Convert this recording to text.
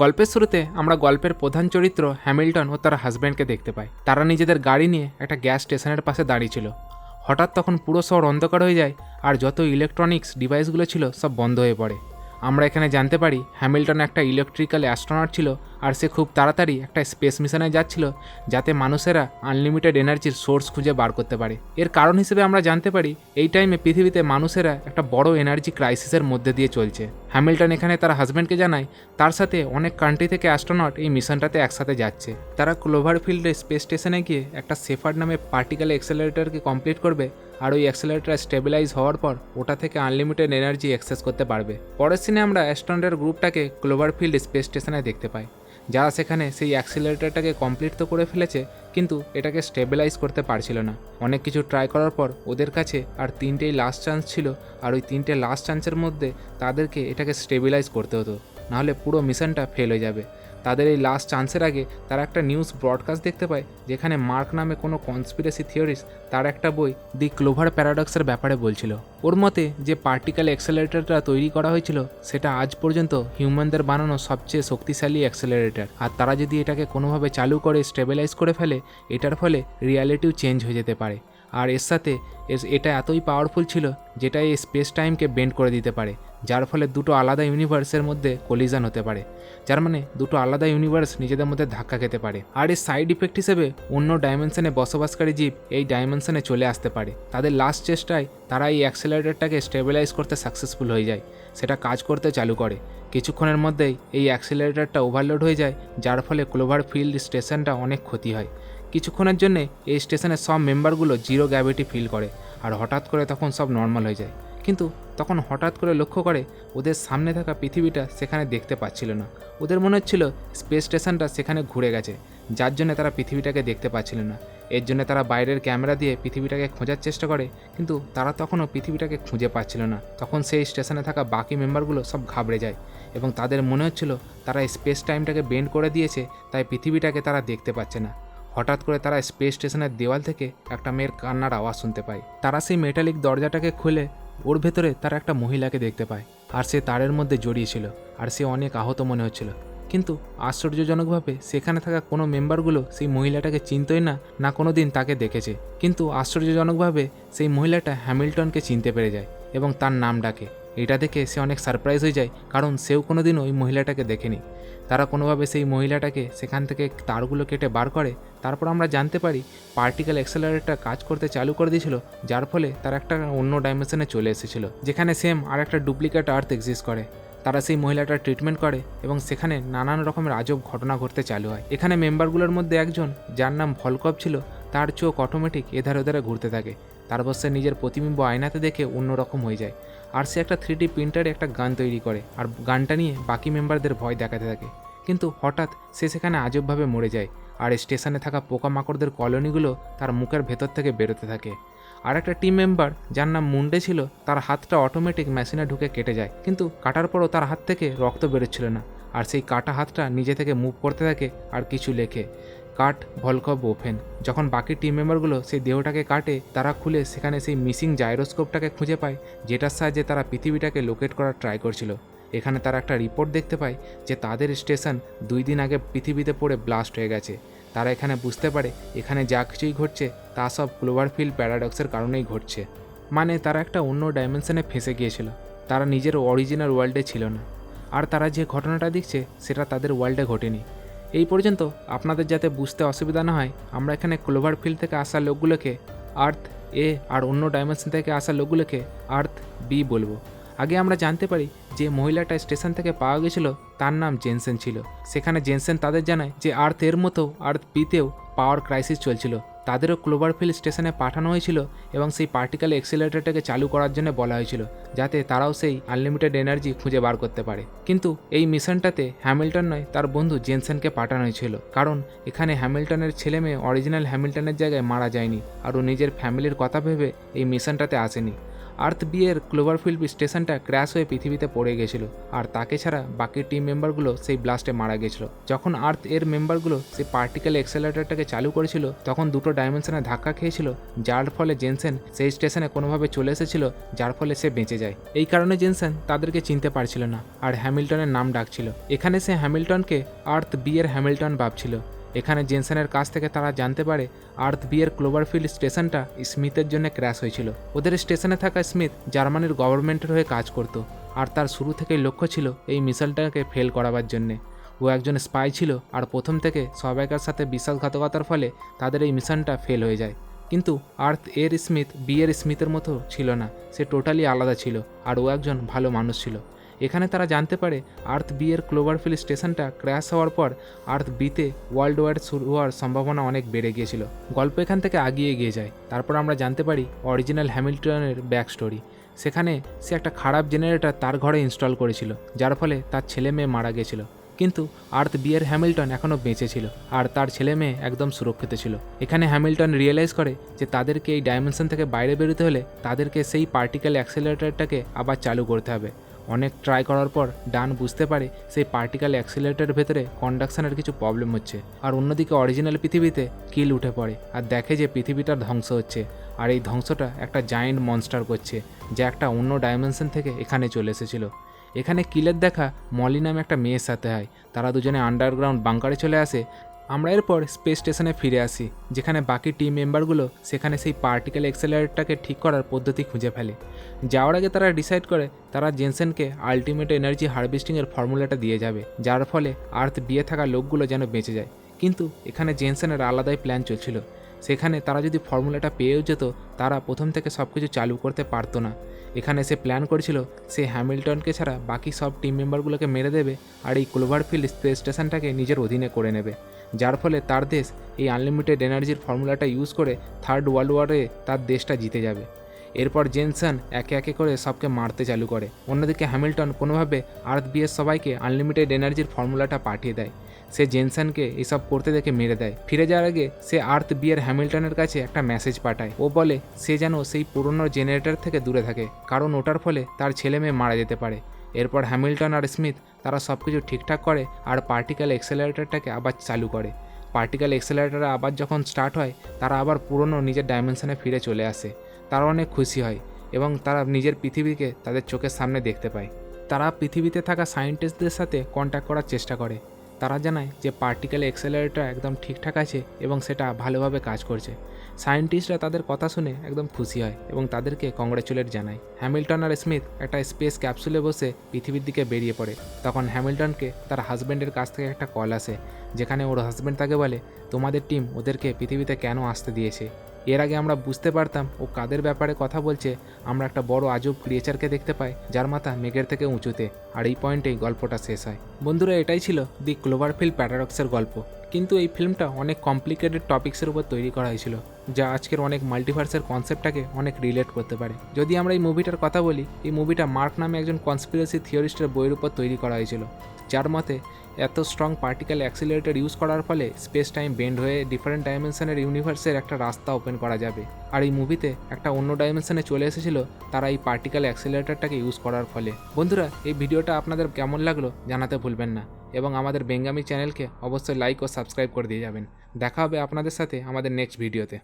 গল্পের শুরুতে আমরা গল্পের প্রধান চরিত্র হ্যামিল্টন ও তার হাজব্যান্ডকে দেখতে পাই। তারা নিজেদের গাড়ি নিয়ে একটা গ্যাস স্টেশনের পাশে দাঁড়িয়ে ছিল। হঠাৎ তখন পুরো শহর অন্ধকার হয়ে যায় আর যত ইলেকট্রনিক্স ডিভাইসগুলো ছিল সব বন্ধ হয়ে পড়ে। আমরা এখানে জানতে পারি হ্যামিল্টন একটা ইলেকট্রিক্যাল অ্যাস্ট্রোনট ছিল আর সে খুব তাড়াতাড়ি একটা স্পেস মিশনে যাচ্ছিল যাতে মানুষেরা আনলিমিটেড এনার্জির সোর্স খুঁজে বার করতে পারে। এর কারণ হিসেবে আমরা জানতে পারি, এই টাইমে পৃথিবীতে মানুষেরা একটা বড় এনার্জি ক্রাইসিসের মধ্যে দিয়ে চলছে। হ্যামিল্টন এখানে তার হাজব্যান্ডকে জানায়, তার সাথে অনেক কান্ট্রি থেকে অ্যাস্ট্রোনট এই মিশনটাতে একসাথে যাচ্ছে। তারা ক্লোভারফিল্ডে স্পেস স্টেশনে গিয়ে একটা সেফার নামে পার্টিকেল এক্সেলারেটরকে কমপ্লিট করবে আর ওই অ্যাক্সেলারেটার স্টেবিলাইজ হওয়ার পর ওটা থেকে আনলিমিটেড এনার্জি অ্যাক্সেস করতে পারবে। পরের সিনে আমরা অ্যাস্ট্রনের গ্রুপটাকে ক্লোভারফিল্ড স্পেস স্টেশনে দেখতে পাই। যারা সেখানে সেই অ্যাক্সিলারেটারটাকে কমপ্লিট তো করে ফেলেছে, কিন্তু এটাকে স্টেবিলাইজ করতে পারছিল না। অনেক কিছু ট্রাই করার পর ওদের কাছে আর তিনটেই লাস্ট চান্স ছিল, আর ওই তিনটে লাস্ট চান্সের মধ্যে তাদেরকে এটাকে স্টেবিলাইজ করতে হতো, নাহলে পুরো মিশনটা ফেল হয়ে যাবে। তাদের এই লাস্ট চান্সের আগে তারা একটা নিউজ ব্রডকাস্ট দেখতে পায়, যেখানে মার্ক নামে কোনো কনস্পিরেসি থিওরিস তার একটা বই দি ক্লোভার প্যারাডক্সের ব্যাপারে বলছিল। ওর মতে, যে পার্টিকেল অ্যাক্সেলারেটরটা তৈরি করা হয়েছিল, সেটা আজ পর্যন্ত হিউম্যানদের বানানো সবচেয়ে শক্তিশালী অ্যাক্সেলারেটর আর তারা যদি এটাকে কোনোভাবে চালু করে স্টেবিলাইজ করে ফেলে, এটার ফলে রিয়ালিটিও চেঞ্জ হয়ে যেতে পারে। আর এর সাথে এটা এতই পাওয়ারফুল ছিল, যেটা এই স্পেস টাইমকে বেন্ড করে দিতে পারে। যার ফলে দুটো আলাদা ইউনিভার্সের মধ্যে কলিজন হতে পারে। যার মানে দুটো আলাদা ইউনিভার্স নিজেদের মধ্যে ধাক্কা খেতে পারে। আর এর সাইড ইফেক্ট হিসেবে অন্য ডাইমেনশনে বসবাসকারী জীব এই ডাইমেনশনে চলে আসতে পারে। তাদের লাস্ট চেষ্টায় তারা এই অ্যাক্সেলারেটরটাকে স্টেবিলাইজ করতে সাকসেসফুল হয়ে যায়। সেটা কাজ করতে চালু করে। কিছুক্ষণের মধ্যেই এই অ্যাক্সেলারেটরটা ওভারলোড হয়ে যায়, যার ফলে ক্লোভার ফিল্ড স্টেশনটা অনেক ক্ষতি হয়। কিছুক্ষণের জন্যে এই স্টেশনের সব মেম্বারগুলো জিরো গ্র্যাভিটি ফিল করে। আর হঠাৎ করে তখন সব নর্মাল হয়ে যায়। কিন্তু তখন হঠাৎ করে লক্ষ্য করে ওদের সামনে থাকা পৃথিবীটা সেখানে দেখতে পাচ্ছিল না। ওদের মনে হচ্ছিল স্পেস স্টেশনটা সেখানে ঘুরে গেছে, যার জন্য তারা পৃথিবীটাকে দেখতে পাচ্ছিল না। এর জন্য তারা বাইরের ক্যামেরা দিয়ে পৃথিবীটাকে খোঁজার চেষ্টা করে, কিন্তু তারা তখনও পৃথিবীটাকে খুঁজে পাচ্ছিল না। তখন সেই স্টেশনে থাকা বাকি মেম্বারগুলো সব ঘাবড়ে যায় এবং তাদের মনে হচ্ছিল তারা স্পেস টাইমটাকে বেন্ড করে দিয়েছে, তাই পৃথিবীটাকে তারা দেখতে পাচ্ছে না। হঠাৎ করে তারা স্পেস স্টেশনের দেওয়াল থেকে একটা মেয়ের কান্নার আওয়াজ শুনতে পায়। তারা সেই মেটালিক দরজাটাকে খুলে ওর ভেতরে তারা একটা মহিলাকে দেখতে পায়, আর সে তারের মধ্যে জড়িয়েছিল, আর সে অনেক আহত মনে হচ্ছিল। কিন্তু আশ্চর্যজনকভাবে সেখানে থাকা কোনো মেম্বারগুলো সেই মহিলাটাকে চিনতই না না কোনো দিন তাকে দেখেছে। কিন্তু আশ্চর্যজনকভাবে সেই মহিলাটা হ্যামিল্টনকে চিনতে পেরে যায় এবং তার নাম ডাকে। এটা দেখে সে অনেক সারপ্রাইজ হয়ে যায়, কারণ সেও কোনো দিন ওই মহিলাটাকে দেখেনি। তারা কোনোভাবে সেই মহিলাটাকে সেখান থেকে তারগুলো কেটে বার করে তারপর আমরা জানতে পারি পার্টিকেল অ্যাক্সেলারেটর কাজ করতে চালু করে দিয়েছিল, যার ফলে তারা একটা অন্য ডাইমেনশনে চলে এসেছিল, যেখানে সেম আর একটা ডুপ্লিকেট আর্থ এক্সিস্ট করে। তারা সেই মহিলাটার ট্রিটমেন্ট করে এবং সেখানে নানান রকমের আজব ঘটনা ঘটতে চালু হয়। এখানে মেম্বারগুলোর মধ্যে একজন, যার নাম ভলকপ ছিল, তার চোখ অটোমেটিক এধারে ওধারে ঘুরতে থাকে। তারপর সে নিজের প্রতিবিম্ব আয়নাতে দেখে অন্যরকম হয়ে যায়। আর সে একটা থ্রি ডি প্রিন্টারে একটা গান তৈরি করে, আর গানটা নিয়ে বাকি মেম্বারদের ভয় দেখাতে থাকে। কিন্তু হঠাৎ সে সেখানে আজবভাবে মরে যায়। আর স্টেশনে থাকা পোকামাকড়দের কলোনিগুলো তার মুখের ভেতর থেকে বেরোতে থাকে। আর একটা টিম মেম্বার যার নাম মুন্ডে ছিল, তার হাতটা অটোমেটিক মেশিনে ঢুকে কেটে যায়। কিন্তু কাটার পরও তার হাত থেকে রক্ত বেরোচ্ছিল না। আর সেই কাটা হাতটা নিজে থেকে মুভ করতে থাকে আর কিছু লেখে। কাট ভলকব ওপেন। যখন বাকি টিম মেম্বারগুলো সেই দেহটাকে কাটে, তারা খুলে সেখানে সেই মিসিং জাইরোস্কোপটাকে খুঁজে পায়, যেটার সাহায্যে তারা পৃথিবীটাকে লোকেট করার ট্রাই করছিল। এখানে তারা একটা রিপোর্ট দেখতে পায় যে তাদের স্টেশন দুই দিন আগে পৃথিবীতে পড়ে ব্লাস্ট হয়ে গেছে। তারা এখানে বুঝতে পারে এখানে যা কিছুই ঘটছে, তা সব ক্লোভারফিল্ড প্যারাডক্সের কারণেই ঘটছে। মানে তারা একটা অন্য ডাইমেনশনে ফেসে গিয়েছিল। তারা নিজের অরিজিনাল ওয়ার্ল্ডে ছিল না। আর তারা যে ঘটনাটা দেখছে, সেটা তাদের ওয়ার্ল্ডে ঘটেনি। এই পর্যন্ত আপনাদের যাতে বুঝতে অসুবিধা না হয়, আমরা এখানে ক্লোভারফিল্ড থেকে আসা লোকগুলোকে আর্থ এ আর অন্য ডাইমেনশন থেকে আসা লোকগুলোকে আর্থ বি বলব। আগে আমরা জানতে পারি যে মহিলাটা স্টেশন থেকে পাওয়া গেছিল, তার নাম জেনসেন ছিল। সেখানে জেনসেন তাদের জানায় যে আর্থ এর মতো, আর্থ বিতেও পাওয়ার ক্রাইসিস চলছিল। তাদেরও ক্লোভারফিল্ড স্টেশনে পাঠানো হয়েছিল এবং সেই পার্টিকেল এক্সিলেটারটাকে চালু করার জন্য বলা হয়েছিল, যাতে তারাও সেই আনলিমিটেড এনার্জি খুঁজে বার করতে পারে। কিন্তু এই মিশনটাতে হ্যামিল্টন নয়, তার বন্ধু জেনসেনকে পাঠানো হয়েছিল। কারণ এখানে হ্যামিল্টনের ছেলে মেয়ে অরিজিনাল হ্যামিল্টনের জায়গায় মারা যায়নি, আর ও নিজের ফ্যামিলির কথা ভেবে এই মিশনটাতে আসেনি। আর্থ বিয়ের ক্লোভারফিল্ড স্টেশনটা ক্র্যাশ হয়ে পৃথিবীতে পড়ে গেছিল, আর তাকে ছাড়া বাকি টিম মেম্বারগুলো সেই ব্লাস্টে মারা গেছিল। যখন আর্থ এর মেম্বারগুলো সেই পার্টিকেল এক্সেলারেটরটাকে চালু করেছিল, তখন দুটো ডাইমেনশনে ধাক্কা খেয়েছিল, যার ফলে জেনসেন সেই স্টেশনে কোনোভাবে চলে এসেছিল, যার ফলে সে বেঁচে যায়। এই কারণে জেনসেন তাদেরকে চিনতে পারছিল না, আর হ্যামিল্টনের নাম ডাকছিল। এখানে সে হ্যামিল্টনকে আর্থ বিয়ের হ্যামিল্টন ভাবছিল। এখানে জেনসেনের কাছ থেকে তারা জানতে পারে আর্থ বিয়ের ক্লোভারফিল্ড স্টেশনটা স্মিথের জন্য ক্র্যাশ হয়েছিল। ওদের স্টেশনে থাকা স্মিথ জার্মানির গভর্নমেন্টের হয়ে কাজ করত, আর তার শুরু থেকেই লক্ষ্য ছিল এই মিসাইলটাকে ফেল করাবার জন্যে। ও একজন স্পাই ছিল, আর প্রথম থেকে সবাইকার সাথে বিশ্বাসঘাতকতার ফলে তাদের এই মিশনটা ফেল হয়ে যায়। কিন্তু আর্থ এর স্মিথ বিয়ের স্মিথের মতো ছিল না, সে টোটালি আলাদা ছিল, আর ও একজন ভালো মানুষ ছিল। এখানে তারা জানতে পারে আর্থ বি এর ক্লোভারফিল স্টেশনটা ক্র্যাশ হওয়ার পর আর্থ বিতে ওয়ার্ল্ড ওয়ার শুরু হওয়ার সম্ভাবনা অনেক বেড়ে গিয়েছিল। গল্প এখান থেকে আগিয়ে গিয়ে যায়। তারপর আমরা জানতে পারি অরিজিনাল হ্যামিল্টনের ব্যাক স্টোরি সেখানে সে একটা খারাপ জেনারেটর তার ঘরে ইনস্টল করেছিল, যার ফলে তার ছেলে মেয়ে মারা গেছিল। কিন্তু আর্থ বিয়ের হ্যামিল্টন এখনও বেঁচে ছিল আর তার ছেলে মেয়ে একদম সুরক্ষিত ছিল। এখানে হ্যামিল্টন রিয়েলাইজ করে যে তাদেরকে এই ডাইমেনশন থেকে বাইরে বেরোতে হলে তাদেরকে সেই পার্টিকেল অ্যাক্সেলারেটরটাকে আবার চালু করতে হবে। অনেক ট্রাই করার পর ডান বুঝতে পারে সেই পার্টিকেল অ্যাক্সিলেটারের ভেতরে কন্ডাকশনের কিছু প্রবলেম হচ্ছে। আর অন্যদিকে অরিজিনাল পৃথিবীতে কিল উঠে পড়ে আর দেখে যে পৃথিবীটা ধ্বংস হচ্ছে। আর এই ধ্বংসটা একটা জায়েন্ট মনস্টার করছে, যা একটা অন্য ডাইমেনশন থেকে এখানে চলে এসেছিল। এখানে কিলের দেখা মলি নামে একটা মেয়ের সাথে হয়। তারা দুজনে আন্ডারগ্রাউন্ড বাংকারে চলে আসে আমরা এরপর স্পেস স্টেশনে ফিরে আসি, যেখানে বাকি টিম মেম্বারগুলো সেখানে সেই পার্টিকেল এক্সেলারেটরটাকে ঠিক করার পদ্ধতি খুঁজে ফেলে। যাওয়ার আগে তারা ডিসাইড করে তারা জেনসেনকে আলটিমেট এনার্জি হারভেস্টিংয়ের ফর্মুলাটা দিয়ে যাবে, যার ফলে আর্থ বিয়ে থাকা লোকগুলো যেন বেঁচে যায়। কিন্তু এখানে জেনসেনের আলাদাই প্ল্যান চলছিল। সেখানে তারা যদি ফর্মুলাটা পেয়েও যেত, তারা প্রথম থেকে সব কিছু চালু করতে পারতো না। এখানে সে প্ল্যান করেছিল সে হ্যামিল্টনকে ছাড়া বাকি সব টিম মেম্বারগুলোকে মেরে দেবে আর এই ক্লোভারফিল্ড স্পেস স্টেশনটাকে নিজের অধীনে করে নেবে। যার ফলে তার দেশ এই আনলিমিটেড এনার্জির ফর্মুলাটা ইউজ করে থার্ড ওয়ার্ল্ড ওয়ারে তার দেশটা জিতে যাবে। এরপর জেনসন একে একে করে সবকে মারতে চালু করে। অন্যদিকে হ্যামিল্টন কোনোভাবে আর্থ বিয়ের সবাইকে আনলিমিটেড এনার্জির ফর্মুলাটা পাঠিয়ে দেয়। সে জেনসনকে এসব করতে দেখে মেরে দেয়। ফিরে যাওয়ার আগে সে আর্থ বিয়ের হ্যামিল্টনের কাছে একটা মেসেজ পাঠায়। ও বলে, সে যেন সেই পুরনো জেনারেটর থেকে দূরে থাকে, কারণ ওটার ফলে তার ছেলে মেয়ে মারা যেতে পারে। এরপর হ্যামিল্টন আর স্মিথ তারা সব কিছু ঠিকঠাক করে আর পার্টিকেল এক্সেলারেটরটাকে আবার চালু করে। পার্টিকেল এক্সেলারেটর আবার যখন স্টার্ট হয়, তারা আবার পুরনো নিজের ডাইমেনশনে ফিরে চলে আসে। তারা অনেক খুশি হয় এবং তারা নিজের পৃথিবীকে তাদের চোখের সামনে দেখতে পায়। তারা পৃথিবীতে থাকা সায়েন্টিস্টদের সাথে কন্ট্যাক্ট করার চেষ্টা করে। তারা জানায় যে পার্টিকেল এক্সেলারেটর একদম ঠিকঠাক আছে এবং সেটা ভালোভাবে কাজ করছে। সায়েন্টিস্টরা তাদের কথা শুনে একদম খুশি হয় এবং তাদেরকে কংগ্রেচুলেট জানায়। হ্যামিল্টন আর স্মিথ একটা স্পেস ক্যাপসুলে বসে পৃথিবীর দিকে বেরিয়ে পড়ে। তখন হ্যামিল্টনকে তার হাজব্যান্ডের কাছ থেকে একটা কল আসে, যেখানে ওর হাজব্যান্ড তাকে বলে, তোমাদের টিম ওদেরকে পৃথিবীতে কেন আসতে দিয়েছে? এর আগে আমরা বুঝতে পারতাম ও কাদের ব্যাপারে কথা বলছে, আমরা একটা বড় আজব ক্রিয়েচারকে দেখতে পাই, যার মাথা মেঘের থেকে উঁচুতে, আর এই পয়েন্টেই গল্পটা শেষ হয়। বন্ধুরা, এটাই ছিল দি ক্লোভারফিল্ড প্যারাডক্সের গল্প। কিন্তু এই ফিল্মটা অনেক কমপ্লিকেটেড টপিক্সের উপর তৈরি করা হয়েছিল, যা আজকের অনেক মাল্টিভার্সের কনসেপ্টটাকে অনেক রিলেট করতে পারে। যদি আমরা এই মুভিটার কথা বলি, এই মুভিটা মার্ক নামে একজন কনস্পিরেসি থিওরিস্টের বইয়ের উপর তৈরি করা হয়েছিল। যার মতে, এত স্ট্রং পার্টিকেল অ্যাক্সিলারেটর ইউজ করার ফলে স্পেস টাইম বেন্ড হয়ে ডিফারেন্ট ডাইমেনশনের ইউনিভার্সের একটা রাস্তা ওপেন করা যাবে। আর এই মুভিতে একটা অন্য ডাইমেনশনে চলে এসেছিল, তারা এই পার্টিকেল অ্যাক্সিলারেটরটাকে ইউজ করার ফলে। বন্ধুরা, এই ভিডিওটা আপনাদের কেমন লাগল জানাতে ভুলবেন না। এবং আমাদের বেঙ্গামি চ্যানেলকে অবশ্যই লাইক ও সাবস্ক্রাইব করে দিয়ে যাবেন। দেখা হবে আপনাদের সাথে আমাদের নেক্সট ভিডিওতে